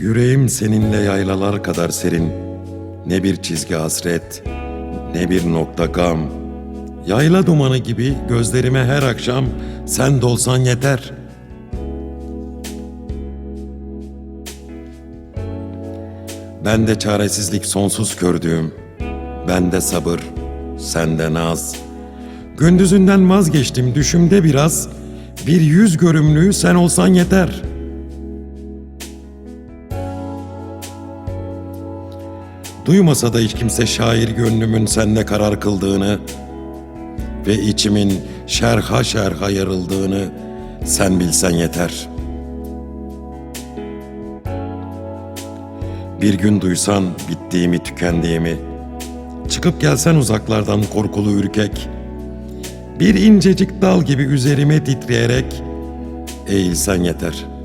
Yüreğim seninle yaylalar kadar serin. Ne bir çizgi hasret, ne bir nokta gam. Yayla dumanı gibi gözlerime her akşam sen dolsan yeter. Ben de çaresizlik sonsuz kördüğüm, ben de sabır, sende naz. Gündüzünden vazgeçtim düşümde biraz, bir yüz görümlüğü sen olsan yeter.'' Duymasa da hiç kimse şair gönlümün senle karar kıldığını ve içimin şerha şerha yarıldığını sen bilsen yeter. Bir gün duysan bittiğimi tükendiğimi, çıkıp gelsen uzaklardan korkulu ürkek, bir incecik dal gibi üzerime titreyerek eğilsen yeter.''